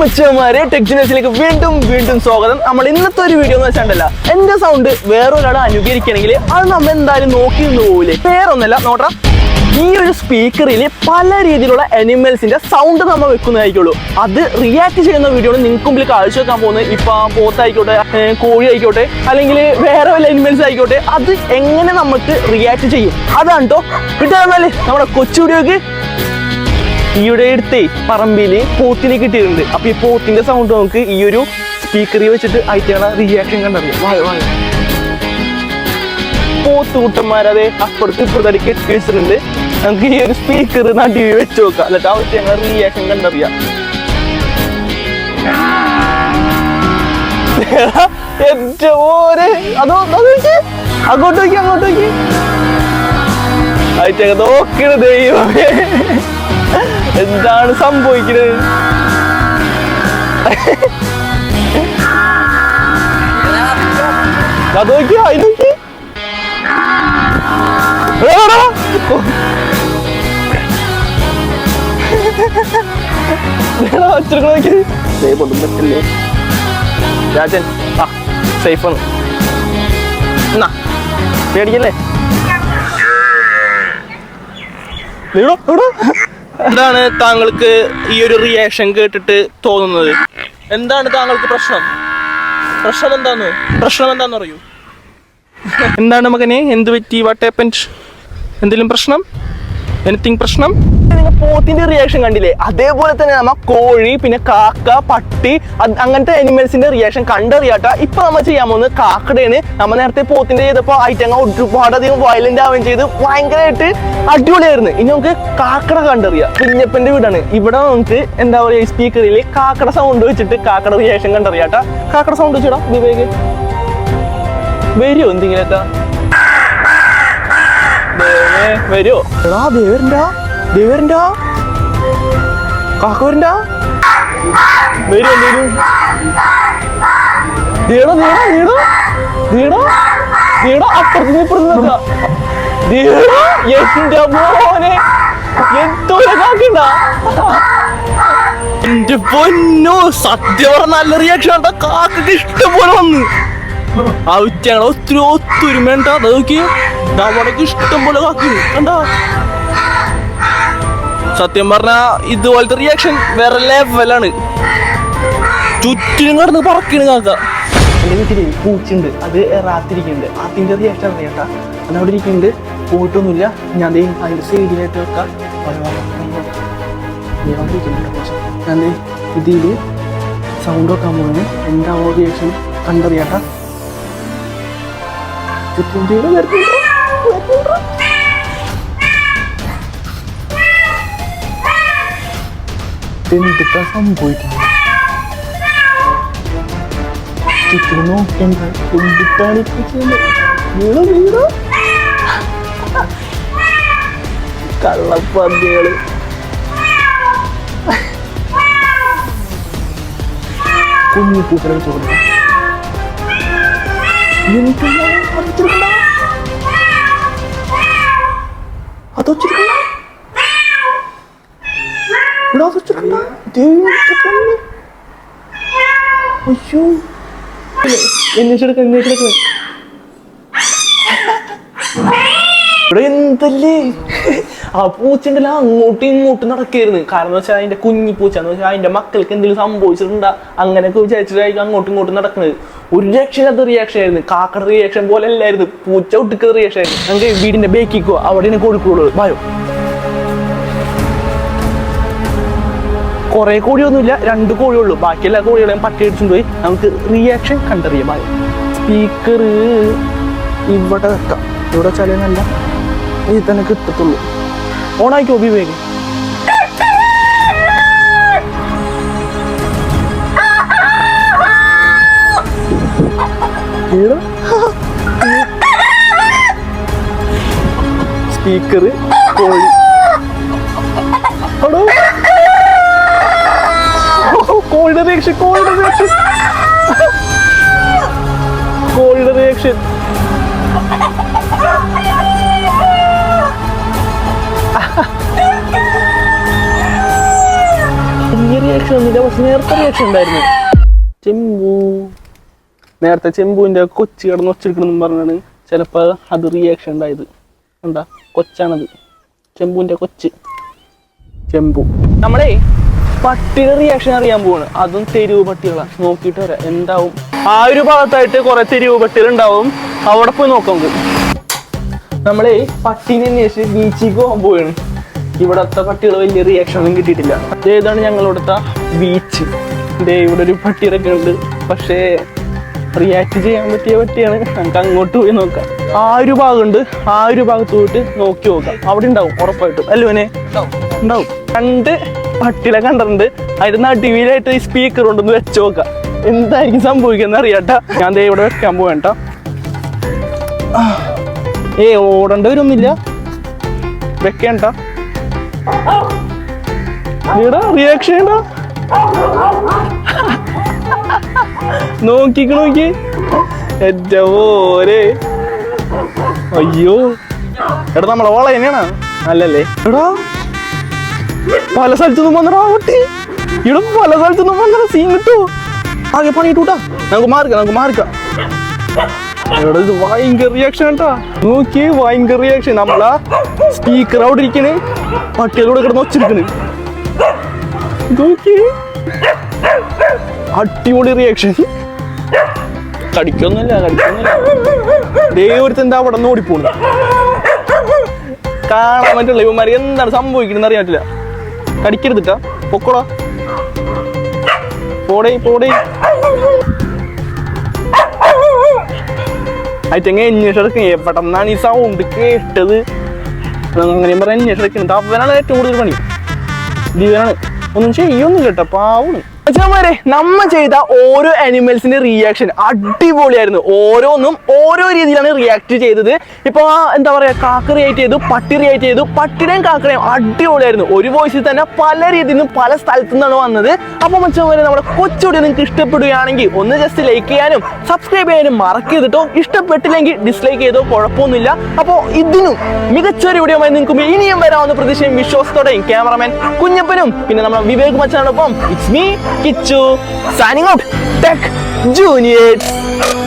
മച്ചന്മാരെ ടെക്ജിനസിലേക്ക് വീണ്ടും വീണ്ടും സ്വാഗതം. നമ്മൾ ഇന്നത്തെ ഒരു വീഡിയോ എന്ന് വെച്ചാണ്ടല്ല എന്റെ സൗണ്ട് വേറൊരാൾ അനുകരിക്കണമെങ്കിൽ അത് നമ്മൾ എന്തായാലും നോക്കി നിന്ന് പോകില്ലേ വേറൊന്നല്ല നോട്ടാ ഈ ഒരു സ്പീക്കറിൽ പല രീതിയിലുള്ള അനിമൽസിന്റെ സൗണ്ട് നമ്മൾ വെക്കുന്നതായിരിക്കുള്ളൂ. അത് റിയാക്ട് ചെയ്യുന്ന വീഡിയോ നിങ്ങൾക്ക് മുമ്പിൽ കാഴ്ച വെക്കാൻ പോകുന്നത് ഇപ്പൊ പോത്തായിക്കോട്ടെ കോഴി ആയിക്കോട്ടെ അല്ലെങ്കിൽ വേറെ വല്ല അനിമൽസ് ആയിക്കോട്ടെ അത് എങ്ങനെ നമുക്ക് റിയാക്ട് ചെയ്യും? അതാണ് കേട്ടോ കിട്ടാൻ നമ്മുടെ കൊച്ചു വീഡിയോക്ക് ഈയുടെ അടുത്ത് പറമ്പിൽ പോത്തിനെ കിട്ടിയിട്ടുണ്ട്. അപ്പൊ ഈ പോത്തിന്റെ സൗണ്ട് നമുക്ക് ഈ ഒരു സ്പീക്കറിൽ വെച്ചിട്ട് അയറ്റാണ് റിയാക്ഷൻ കണ്ടറിയാം വായ വായ. പോത്ത് കൂട്ടന്മാരതെ അപ്പുറത്ത് ഇപ്പുറത്തേക്ക് കെട്ടി വെച്ചിട്ടുണ്ട്. നമുക്ക് ഈ ഒരു സ്പീക്കർ നടി വെച്ച് നോക്കാം. എന്നിട്ട് അവർക്ക് ഞങ്ങൾ റിയാക്ഷൻ കണ്ടറിയാം. അങ്ങോട്ടേക്ക് അങ്ങോട്ടേക്ക് അയറ്റങ്ങ് നോക്കണ ദൈവമേ. എന്താണ് സംഭവിക്കുന്നത് അത് നോക്കി അത് രാജൻ ആ സേഫാണ് എന്നാ പേടിക്കല്ലേ? എവിടെ എവിടോ? എന്താണ് താങ്കൾക്ക് ഈ ഒരു റിയാക്ഷൻ കേട്ടിട്ട് തോന്നുന്നത്? എന്താണ് താങ്കൾക്ക് പ്രശ്നം? പ്രശ്നം എന്താന്ന്? പ്രശ്നം എന്താന്ന് അറിയൂ. എന്താണ് മകനെ? എന്ത് പറ്റി? വാട്ട് ഹാപ്പൻഡ് എന്തെങ്കിലും പ്രശ്നം? എനിത്തിങ് പ്രശ്നം? നിങ്ങൾ പോത്തിന്റെ റിയാക്ഷൻ കണ്ടില്ലേ? അതേപോലെ തന്നെ നമ്മ കോഴി പിന്നെ കാക്ക പട്ടി അങ്ങനത്തെ അനിമൽസിന്റെ റിയാക്ഷൻ കണ്ടറിയാട്ട. ഇപ്പൊ നമ്മൾ ചെയ്യാൻ പോകുന്നത് കാക്കടയാണ് നമ്മൾ നേരത്തെ പോത്തിന്റെ ചെയ്തപ്പോ ഐറ്റങ്ങ ഒരുപാടധികം വയലന്റ് ആവുകയും ചെയ്ത്. ഭയങ്കരമായിട്ട് അടിപൊളിയായിരുന്നു. ഇനി നമുക്ക് കാക്കട കണ്ടറിയാം. കുഞ്ഞപ്പന്റെ വീടാണ്. ഇവിടെ നമുക്ക് എന്താ പറയാ സ്പീക്കറിൽ കാക്കട സൗണ്ട് വെച്ചിട്ട് കാക്കട റിയാക്ഷൻ കണ്ടറിയാട്ട. കാക്കട സൗണ്ട് വെച്ചിടാ വിവേക്. വരുമോ എന്തെങ്കിലും ദേവേ, വരുമോ എടാ ദേവരണ്ടാ ദേവരണ്ടാ കാക്ക വരണ്ടാ വരും. എന്തേലും ദേടാ ദേടാ ദേടാ. ദേടാ ദേടാ അപ്പുറത്ത് ഇപ്പുറത്ത് നിന്നൊക്കെ ദേടാ. എന്റെ മോനെ. എന്തോരെ കാക്കണ്ട എന്റെ പൊന്നോ സത്യം പറഞ്ഞ നല്ല റിയാക്ഷൻ കണ്ട കാക്കക്ക് ഇഷ്ടം പോലെ വന്ന്. ഒത്തിരി ഒത്തൊരുമേണ്ട അത് ഇഷ്ടം പോലെ കാക്കി. സത്യം പറഞ്ഞ ഇതുപോലത്തെ റിയാക്ഷൻ വേറെ ലെവലാണ് ചുറ്റിനും കടന്ന് പറക്കണ് കാക്ക. പൂച്ചുണ്ട് അത് റാത്തിരിക്കുന്നുണ്ട്. അതിന്റെ റിയാക്ഷൻ അറിയാട്ടാ അത് അവിടെ ഇരിക്കുന്നുണ്ട്. പോയിട്ടൊന്നുമില്ല. ഞാൻ അതിന്റെ സൈഡിലായിട്ട് വെക്കാം. ഞാൻ ഇതിൽ സൗണ്ട് വെക്കാൻ പോകുന്നത് എന്താ റിയാക്ഷൻ കണ്ടറിയാട്ടാ deketin dia ngertiin Ruth ngertiin Ruth Tin kita samboy dia ditunuhkan dan ditarik ke sini. Gila bro kalau panggil. Itu. അതൊച്ചിരിക്കണ്ട ഇവിടെ അതൊച്ചിരിക്കണ്ട ദൈവത്തെ പൊന്നെ അയ്യോ എന്നേച്ചെടുക്ക എന്നേച്ചെടുക്ക ഇവിടെ എന്തല്ലേ ആ പൂച്ചണ്ടല്ല അങ്ങോട്ടും ഇങ്ങോട്ടും നടക്കായിരുന്നു കാരണം വെച്ചാൽ അതിന്റെ കുഞ്ഞി പൂച്ച വെച്ചാൽ അതിന്റെ മക്കൾക്ക് എന്തെങ്കിലും സംഭവിച്ചിട്ടുണ്ടാ. അങ്ങനെയൊക്കെ വിചാരിച്ചിട്ടായിരിക്കും അങ്ങോട്ടും ഇങ്ങോട്ടും നടക്കുന്നത് ഒരു രക്ഷയില്ലാത്ത റിയാക്ഷൻ ആയിരുന്നു. കാക്കട റിയാക്ഷൻ പോലെ അല്ലായിരുന്നു. പൂച്ച ഒട്ടുക്ക റിയാക്ഷൻ ആയിരുന്നു. നമുക്ക് വീടിന്റെ ബേക്കിക്കോ അവിടെ കോഴിക്കോട് വായോ. കുറെ കോഴിയൊന്നുമില്ല. രണ്ട് കോഴിയുള്ളൂ ബാക്കി എല്ലാ കോഴികളെയും പട്ടി അടിച്ചുകൊണ്ട് പോയി. നമുക്ക് റിയാക്ഷൻ കണ്ടറിയാം. സ്പീക്കർ ഇവിടെ വെക്കാം. ഇവിടെ വെച്ചാലേ നല്ല ഇതിൽ തന്നെ കിട്ടത്തുള്ളൂ. ഓണായിക്കോ വിവേക് സ്പീക്കർ കോഴി. കോഴിയുടെ റിയാക്ഷൻ കോഴിയുടെ റിയാക്ഷൻ കോഴിയുടെ റിയാക്ഷൻ റിയാക്ഷൻ നേരത്തെ ചെമ്പുവിന്റെ കൊച്ചി കിടന്ന് ഒച്ചെടുക്കണം പറഞ്ഞാണ് ചിലപ്പോൾ അത് റിയാക്ഷൻ ഉണ്ടായത്. എന്താ കൊച്ചാണത്. ചെമ്പുവിന്റെ കൊച്ച്. ചെമ്പു. നമ്മളെ പട്ടിയുടെ റിയാക്ഷൻ അറിയാൻ പോവാണ്. അതും തെരുവ് പട്ടികളാണ് നോക്കിയിട്ട് വരാം. എന്താവും? ആ ഒരു ഭാഗത്തായിട്ട് കുറെ തെരുവ് പട്ടികൾ ഉണ്ടാവും. അവിടെ പോയി നോക്കാം നമ്മളെ പട്ടീനെ അന്വേഷിച്ച് ബീച്ചിക്ക് പോകാൻ പോവാണ്. ഇവിടത്തെ പട്ടികൾ വലിയ റിയാക്ഷൻ ഒന്നും കിട്ടിയിട്ടില്ല. ഏതാണ് ഞങ്ങളിവിടുത്തെ ബീച്ച് ദേ ഇവിടെ ഒരു പട്ടിയൊക്കെ ഉണ്ട്. പക്ഷേ റിയാക്ട് ചെയ്യാൻ പറ്റിയ പട്ടിയാണ്. നമുക്ക് അങ്ങോട്ട് പോയി നോക്കാം. ആ ഒരു ഭാഗമുണ്ട് ആ ഒരു ഭാഗത്ത് പോയിട്ട് നോക്കി നോക്കാം. അവിടെ ഉണ്ടാവും ഉറപ്പായിട്ടും. അല്ലുവനെ ഉണ്ടാവും. രണ്ട് പട്ടികളെ കണ്ടിട്ടുണ്ട്. അതിന്റെ നടുവിലായിട്ട് ഈ സ്പീക്കർ കൊണ്ടൊന്ന് വെച്ച് നോക്കാം. എന്തായിരിക്കും സംഭവിക്കുന്നത് അറിയാട്ടാ. ഞാൻ ദേ ഇവിടെ വെക്കാൻ പോവേണ്ട ഏ ഓടേണ്ട വരുമൊന്നുമില്ല വെക്കേണ്ട റിയാക്ഷൻ ഉണ്ടോ നോക്കിക്ക് നോക്കി. പോരെ അയ്യോ. എടാ നമ്മളെ ഓള തന്നെയാണ്. അല്ലല്ലേ. എടാ പല സ്ഥലത്തുനിന്നും വന്നടാ കുട്ടി. ഇവിടെ പല സ്ഥലത്തുനിന്നും വന്നടാ സീൻ കിട്ടുമോ ആകെ പണി കിട്ടൂട്ടാ നമുക്ക് മാറിക്കാം നമുക്ക് മാറിക്കാം. എടാ ഇത് ഭയങ്കര റിയാക്ഷൻ നോക്കി ഭയങ്കര റിയാക്ഷൻ നമ്മളാ സ്പീക്കർ അവിടെ ഇരിക്കണേ. പട്ടികളൂടെ കിടന്ന് ഒച്ചെടുക്കണ് നോക്കി അടിപൊളി റിയാക്ഷൻ കടിക്കൊന്നുമില്ല കടിക്കൊന്നുമില്ല. ദേ എന്താ അവിടെ നിന്ന് ഓടിപ്പോണു. കാണാൻ പറ്റുള്ള ഇവന്മാര്. എന്താണ് സംഭവിക്കണെന്ന് അറിയാൻ പറ്റില്ല. കടിക്കരുതിട്ടാ. പൊക്കോടാ പോടേ പോടേ. അയച്ചെങ്ങനെ അന്വേഷണം എടുക്കുക എവിടെന്നാണ് ഈ സൗണ്ട് കേട്ടത്? അങ്ങനെ പറഞ്ഞ അന്വേഷണം എടുക്കുന്നത് അവനാണ് ഏറ്റവും കൂടുതൽ പണി. ദിവനാണ് ഒന്നും ചെയ്യൊന്നും കേട്ടോ. പാവണ് അച്ഛന്മാരെ നമ്മൾ ചെയ്ത ഓരോ അനിമൽസിന്റെ റിയാക്ഷൻ അടിപൊളിയായിരുന്നു. ഓരോന്നും ഓരോ രീതിയിലാണ് റിയാക്ട് ചെയ്തത്. ഇപ്പൊ എന്താ പറയാ കാക്ക റിയാക്ട് ചെയ്തു പട്ടി റിയാക്ട് ചെയ്തു പട്ടിയുടെയും കാക്കറേയും അടിപൊളിയായിരുന്നു. ഒരു വോയിസിൽ തന്നെ പല രീതിയിൽ നിന്നും പല സ്ഥലത്തു നിന്നാണ് വന്നത്. അപ്പൊ അച്ഛന്മാരെ നമ്മുടെ കൊച്ചുകൂടി നിങ്ങൾക്ക് ഇഷ്ടപ്പെടുകയാണെങ്കിൽ ഒന്ന് ജസ്റ്റ് ലൈക്ക് ചെയ്യാനും സബ്സ്ക്രൈബ് ചെയ്യാനും മറക്കരുതിട്ടോ. ഇഷ്ടപ്പെട്ടില്ലെങ്കിൽ ഡിസ്ലൈക്ക് ചെയ്തോ കുഴപ്പമൊന്നുമില്ല. അപ്പോൾ ഇതിനും മികച്ചൊരു വീഡിയോമായി നിങ്ങൾക്ക് ഇനിയും വരാവുന്ന പ്രതീക്ഷയും വിശ്വാസത്തോടെയും ക്യാമറമാൻ കുഞ്ഞപ്പനും പിന്നെ നമ്മുടെ Vivek മച്ചാനോടൊപ്പം it's me Kitchu signing up, Tech Juniors.